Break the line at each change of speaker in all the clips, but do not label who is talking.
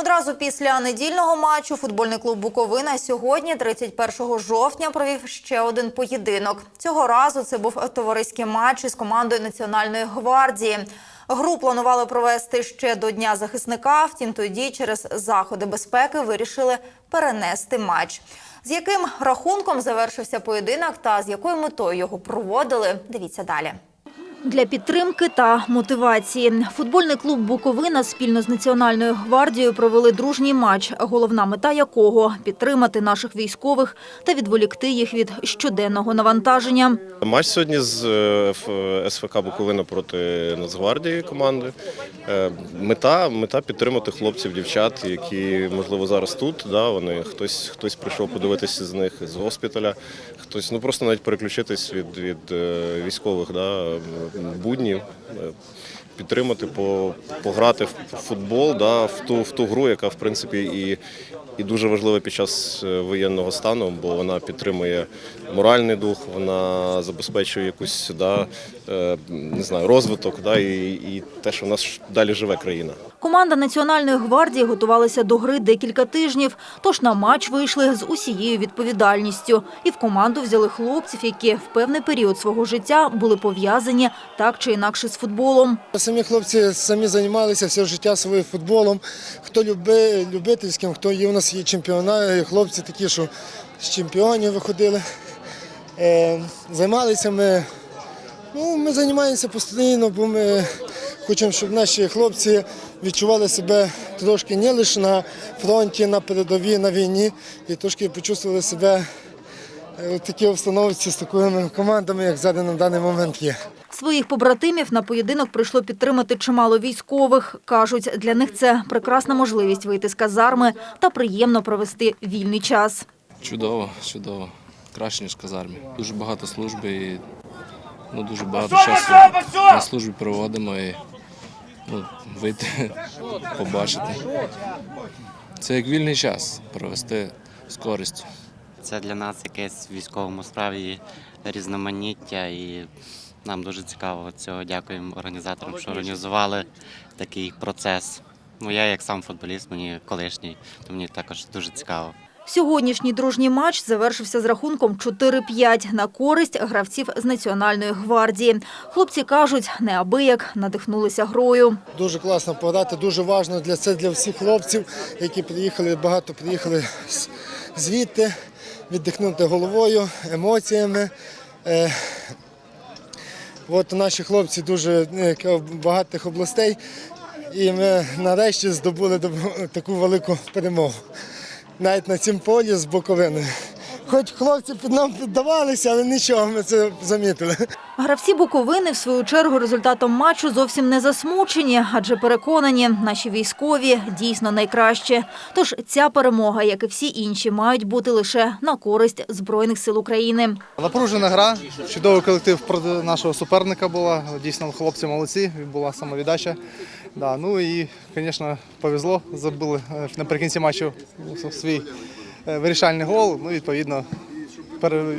Одразу після недільного матчу футбольний клуб Буковина сьогодні, 31 жовтня, провів ще один поєдинок. Цього разу це був товариський матч із командою Національної гвардії. Гру планували провести ще до Дня захисника, втім тоді через заходи безпеки вирішили перенести матч. З яким рахунком завершився поєдинок та з якою метою його проводили, дивіться далі. Для підтримки та мотивації футбольний клуб Буковина спільно з Національною гвардією провели дружній матч, головна мета якого підтримати наших військових та відволікти їх від щоденного навантаження.
Матч сьогодні з е, СФК Буковина проти Нацгвардії команди. Е, Мета, мета підтримати хлопців, дівчат, які можливо зараз тут. Да, вони хтось, хтось прийшов подивитися з них з госпіталя, хтось ну просто навіть переключитись від, від е, військових да, буднів. е, Підтримати, по- пограти в футбол, да, в ту в ту гру, яка в принципі і, і дуже важлива під час е, воєнного стану, бо вона підтримує моральний дух, вона забезпечує якусь да, е, не знаю, розвиток, да, і, і те, що в нас далі живе країна.
Команда Національної гвардії готувалася до гри декілька тижнів, тож на матч вийшли з усією відповідальністю. І в команду взяли хлопців, які в певний період свого життя були пов'язані так чи інакше з футболом.
Самі хлопці самі займалися все життя своїм футболом. Хто люби, любительським, хто є у нас є чемпіона, хлопці такі, що з чемпіонів виходили. Е, займалися ми. Ну, ми займаємося постійно, бо ми хочемо, щоб наші хлопці відчували себе трошки не лише на фронті, на передовій, на війні, і трошки почувствували себе е, в такій обстановці з такими командами, як зараз на даний момент є.
Своїх побратимів на поєдинок прийшло підтримати чимало військових. Кажуть, для них це прекрасна можливість вийти з казарми та приємно провести вільний час.
Чудово, чудово. Краще, ніж в казармі. Дуже багато служби і ну, дуже багато часу на службі проводимо і ну, вийти, побачити. Це як вільний час провести з користю.
Це для нас якесь в військовому справі різноманіття і нам дуже цікаво цього. Дякуємо організаторам, що організували такий процес. Ну я як сам футболіст, мені колишній, то мені також дуже цікаво.
Сьогоднішній дружній матч завершився з рахунком 4-5 на користь гравців з Національної гвардії. Хлопці кажуть, неабияк надихнулися грою.
Дуже класно пограти, дуже важливо для це для всіх хлопців, які приїхали, багато приїхали звідти, віддихнути головою, емоціями. От наші хлопці дуже е, багатих областей, і ми нарешті здобули таку велику перемогу. Навіть на цьому полі з Буковини. Хоч хлопці під нам піддавалися, але нічого, ми це замітили.
Гравці Буковини, в свою чергу, результатом матчу зовсім не засмучені, адже переконані, наші військові дійсно найкращі. Тож ця перемога, як і всі інші, мають бути лише на користь Збройних сил України.
Напружена гра, чудовий колектив проти нашого суперника була. Дійсно, хлопці молодці, була самовіддача. Да, ну і, звісно, повезло, забили е, наприкінці матчу свій вирішальний гол. Ну, відповідно,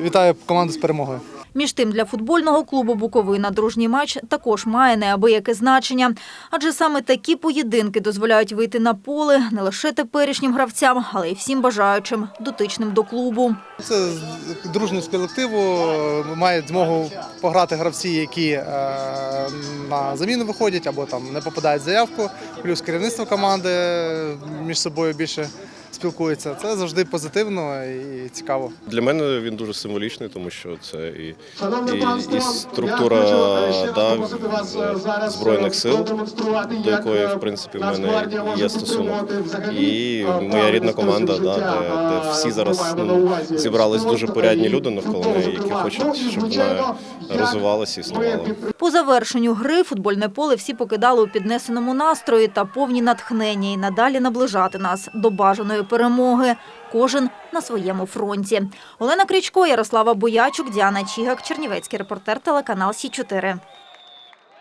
вітаю команду з перемогою.
Між тим, для футбольного клубу Буковина дружній матч також має неабияке значення. Адже саме такі поєдинки дозволяють вийти на поле не лише теперішнім гравцям, але й всім бажаючим дотичним до клубу.
Це дружність колективу, е, мають змогу пограти гравці, які е, на заміну виходять або там не попадають в заявку. Плюс керівництво команди між собою більше спілкується. Це завжди позитивно і цікаво.
Для мене він дуже символічний, тому що це і, і, і структура да, збройних сил, до якої в принципі в мене є стосунок. І моя рідна команда, да, де, де всі зараз ну, зібрались дуже порядні люди навколо неї, які хочуть, щоб вона розвивалася і існувала.
По завершенню гри футбольне поле всі покидали у піднесеному настрої та повні натхнення і надалі наближати нас до бажаної перемоги. Кожен на своєму фронті. Олена Крічко, Ярослава Боячук, Діана Чігак, Чернівецький репортер, телеканал Сі 4